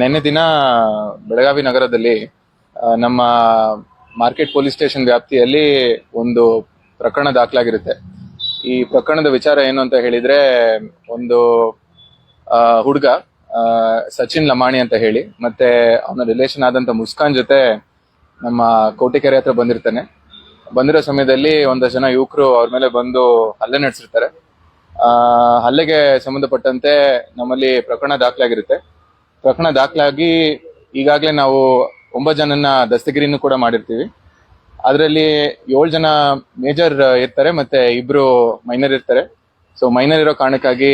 ನಿನ್ನೆ ದಿನ ಬೆಳಗಾವಿ ನಗರದಲ್ಲಿ ನಮ್ಮ ಮಾರ್ಕೆಟ್ ಪೊಲೀಸ್ ಸ್ಟೇಷನ್ ವ್ಯಾಪ್ತಿಯಲ್ಲಿ ಒಂದು ಪ್ರಕರಣ ದಾಖಲಾಗಿರುತ್ತೆ. ಈ ಪ್ರಕರಣದ ವಿಚಾರ ಏನು ಅಂತ ಹೇಳಿದ್ರೆ, ಒಂದು ಹುಡುಗ ಸಚಿನ್ ಲಮಾಣಿ ಅಂತ ಹೇಳಿ, ಮತ್ತೆ ಅವನ ರಿಲೇಷನ್ ಆದಂತ ಮುಸ್ಕಾನ್ ಜೊತೆ ನಮ್ಮ ಕೋಟಿಕೆರೆ ಹತ್ರ ಬಂದಿರ್ತಾನೆ. ಬಂದಿರೋ ಸಮಯದಲ್ಲಿ ಒಂದಷ್ಟು ಜನ ಯುವಕರು ಅವ್ರ ಮೇಲೆ ಬಂದು ಹಲ್ಲೆ ನಡೆಸಿರ್ತಾರೆ. ಹಲ್ಲೆಗೆ ಸಂಬಂಧಪಟ್ಟಂತೆ ನಮ್ಮಲ್ಲಿ ಪ್ರಕರಣ ದಾಖಲಾಗಿರುತ್ತೆ. ಪ್ರಕರಣ ದಾಖಲಾಗಿ ಈಗಾಗಲೇ ನಾವು ಒಂಬತ್ತು ಜನನ ದಸ್ತಗಿರಿನೂ ಕೂಡ ಮಾಡಿರ್ತೀವಿ. ಅದರಲ್ಲಿ ಏಳು ಜನ ಮೇಜರ್ ಇರ್ತಾರೆ ಮತ್ತೆ ಇಬ್ರು ಮೈನರ್ ಇರ್ತಾರೆ. ಸೊ ಮೈನರ್ ಇರೋ ಕಾರಣಕ್ಕಾಗಿ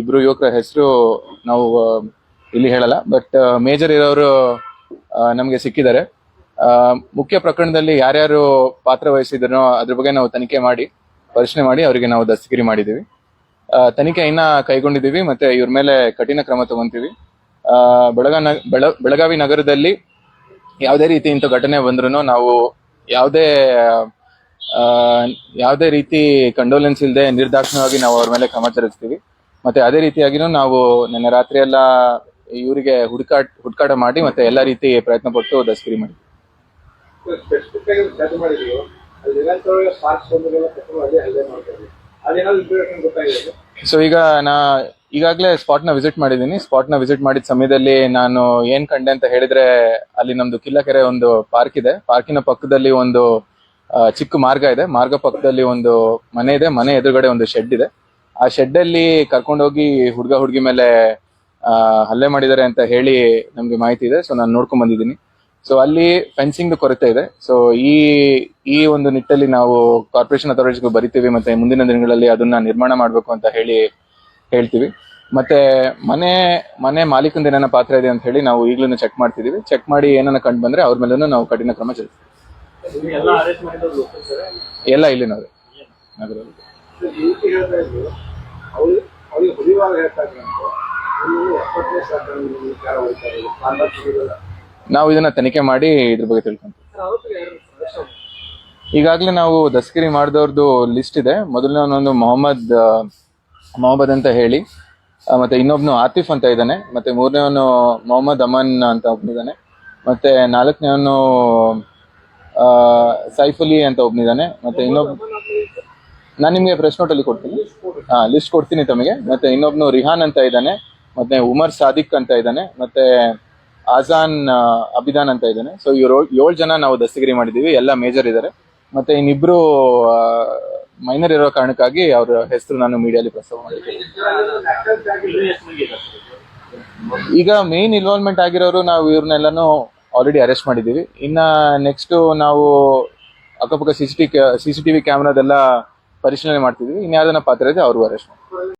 ಇಬ್ರು ಯುವಕರ ಹೆಸರು ನಾವು ಇಲ್ಲಿ ಹೇಳಲ್ಲ. ಬಟ್ ಮೇಜರ್ ಇರೋರು ನಮಗೆ ಸಿಕ್ಕಿದ್ದಾರೆ. ಮುಖ್ಯ ಪ್ರಕರಣದಲ್ಲಿ ಯಾರ್ಯಾರು ಪಾತ್ರ ವಹಿಸಿದ್ರೋ ಅದ್ರ ಬಗ್ಗೆ ನಾವು ತನಿಖೆ ಮಾಡಿ, ಪರಿಶೀಲನೆ ಮಾಡಿ ಅವರಿಗೆ ನಾವು ದಸ್ತಗಿರಿ ಮಾಡಿದ್ದೀವಿ. ತನಿಖೆ ಇನ್ನ ಕೈಗೊಂಡಿದ್ದೀವಿ ಮತ್ತೆ ಇವ್ರ ಮೇಲೆ ಕಠಿಣ ಕ್ರಮ ತಗೊಂತೀವಿ. ಬೆಳ- ಬೆಳಗಾವಿ ನಗರದಲ್ಲಿ ಯಾವುದೇ ರೀತಿ ಇಂಥ ಘಟನೆ ಬಂದ್ರೂ ನಾವು ಯಾವುದೇ ಯಾವುದೇ ರೀತಿ ಕಂಡೋಲೆನ್ಸ್ ಇಲ್ಲದೆ ನಿರ್ದಾಕ್ಷಿಣ್ಯವಾಗಿ ನಾವು ಅವ್ರ ಮೇಲೆ ಕ್ರಮ ಜರುಗಿಸ್ತೀವಿ. ಮತ್ತೆ ಅದೇ ರೀತಿಯಾಗಿನೂ ನಾವು ನಿನ್ನೆ ರಾತ್ರಿ ಎಲ್ಲ ಇವರಿಗೆ ಹುಡುಕಾಟ ಹುಡುಕಾಟ ಮಾಡಿ ಮತ್ತೆ ಎಲ್ಲ ರೀತಿ ಪ್ರಯತ್ನ ಪಟ್ಟು ದಸ್ಕಿರಿ ಮಾಡಿ. ಸೊ ಈಗ ನಾ ಈಗಾಗಲೇ ಸ್ಪಾಟ್ನ ವಿಸಿಟ್ ಮಾಡಿದ್ದೀನಿ. ಸ್ಪಾಟ್ನ ವಿಸಿಟ್ ಮಾಡಿದ ಸಮಯದಲ್ಲಿ ನಾನು ಏನ್ ಕಂಡೆ ಅಂತ ಹೇಳಿದ್ರೆ ಅಲ್ಲಿ ನಮ್ದು ಕಿಲ್ಲಕೆರೆ ಒಂದು ಪಾರ್ಕ್ ಇದೆ. ಪಾರ್ಕಿನ ಪಕ್ಕದಲ್ಲಿ ಒಂದು ಚಿಕ್ಕ ಮಾರ್ಗ ಇದೆ. ಮಾರ್ಗ ಪಕ್ಕದಲ್ಲಿ ಒಂದು ಮನೆ ಇದೆ. ಮನೆ ಎದುರುಗಡೆ ಒಂದು ಶೆಡ್ ಇದೆ. ಆ ಶೆಡ್ ಅಲ್ಲಿ ಕರ್ಕೊಂಡೋಗಿ ಹುಡುಗ ಹುಡುಗಿ ಮೇಲೆ ಹಲ್ಲೆ ಮಾಡಿದ್ದಾರೆ ಅಂತ ಹೇಳಿ ನಮ್ಗೆ ಮಾಹಿತಿ ಇದೆ. ಸೊ ನಾನು ನೋಡ್ಕೊಂಡ್ ಬಂದಿದ್ದೀನಿ. ಸೊ ಅಲ್ಲಿ ಫೆನ್ಸಿಂಗ್ ಕೊರತೆ ಇದೆ. ಸೊ ಈ ಈ ಒಂದು ನಿಟ್ಟಲ್ಲಿ ನಾವು ಕಾರ್ಪೊರೇಷನ್ ಅಥಾರಿಟೀಸ್ಗೂ ಬರಿತೀವಿ ಮತ್ತೆ ಮುಂದಿನ ದಿನಗಳಲ್ಲಿ ಅದನ್ನ ನಿರ್ಮಾಣ ಮಾಡಬೇಕು ಅಂತ ಹೇಳಿ ಹೇಳ್ತೀವಿ. ಮತ್ತೆ ಮನೆ ಮನೆ ಮಾಲೀಕಂದ ಏನ ಪಾತ್ರ ಇದೆ ಅಂತ ಹೇಳಿ ನಾವು ಈಗಲೂ ಚೆಕ್ ಮಾಡ್ತಿದೀವಿ. ಚೆಕ್ ಮಾಡಿ ಏನನ್ನ ಕಂಡು ಬಂದ್ರೆ ಅವ್ರ ಮೇಲೂ ನಾವು ಕಠಿಣ ಕ್ರಮ ಜರುಗಿಸ್ತೀವಿ ಎಲ್ಲ ಇಲ್ಲಿನವ್ರೆ. ನಗರದಲ್ಲಿ. ನೀವು ಇದನ್ನ ತನಿಖೆ ಮಾಡಿ ಇದ್ರ ಬಗ್ಗೆ ತಿಳ್ಕೊಂತೀವಿ? ಈಗಾಗಲೇ ನಾವು ದಸ್ಕರಿ ಮಾಡಿದವ್ರದ್ದು ಲಿಸ್ಟ್ ಇದೆ. ಮೊದಲನೇವನೊಂದು ಮೊಹಮ್ಮದ್ ಆ, ಮೊಹಮ್ಮದ್ ಅಂತ ಹೇಳಿ. ಮತ್ತೆ ಇನ್ನೊಬ್ನು ಆತಿಫ್ ಅಂತ ಇದ್ದಾನೆ. ಮತ್ತೆ ಮೂರನೇವನು ಮೊಹಮ್ಮದ್ ಅಮನ್ ಅಂತ ಒಬ್ನಿದ್ದಾನೆ ಮತ್ತೆ ನಾಲ್ಕನೇವನು ಸೈಫುಲಿ ಅಂತ ಒಬ್ನಿದ್ದಾನೆ ಮತ್ತೆ ಇನ್ನೊಬ್, ನಾನು ನಿಮಗೆ ಪ್ರೆಸ್ ನೋಟಲ್ಲಿ ಕೊಡ್ತೀನಿ. ಹಾ ಲಿಸ್ಟ್ ಕೊಡ್ತೀನಿ ತಮಗೆ. ಮತ್ತೆ ಇನ್ನೊಬ್ನು ರಿಹಾನ್ ಅಂತ ಇದ್ದಾನೆ. ಮತ್ತೆ ಉಮರ್ ಸಾದಿಕ್ ಅಂತ ಇದ್ದಾನೆ. ಮತ್ತೆ ಆಜಾನ್ ಅಭಿದಾನ್ ಅಂತ ಇದ್ದಾನೆ. ಸೊ ಇವರು ಏಳು ಜನ ನಾವು ದಸ್ತಗಿರಿ ಮಾಡಿದ್ದೀವಿ. ಎಲ್ಲ ಮೇಜರ್ ಇದ್ದಾರೆ ಮತ್ತೆ ಇನ್ನಿಬ್ರು ಮೈನರ್ ಇರೋ ಕಾರಣಕ್ಕಾಗಿ ಅವರ ಹೆಸರು ನಾನು ಮೀಡಿಯಾಲಿ ಪ್ರಸ್ತಾವ ಮಾಡಿದ್ದೀನಿ ಈಗ ಮೇನ್ ಇನ್ವಾಲ್ವ್ಮೆಂಟ್ ಆಗಿರೋರು ನಾವು ಇವ್ರನ್ನೆಲ್ಲಾನು ಆಲ್ರೆಡಿ ಅರೆಸ್ಟ್ ಮಾಡಿದ್ದೀವಿ. ಇನ್ನ ನೆಕ್ಸ್ಟ್ ನಾವು ಅಕ್ಕಪಕ್ಕ C C T C C TV ಕ್ಯಾಮ್ರಾದೆಲ್ಲ ಪರಿಶೀಲನೆ ಮಾಡ್ತಿದ್ವಿ ಇನ್ಯಾವ್ದನ್ನ ಪಾತ್ರ ಇದೆ, ಅವ್ರಿಗೂ ಅರೆಸ್ಟ್ ಮಾಡ್ತೀವಿ.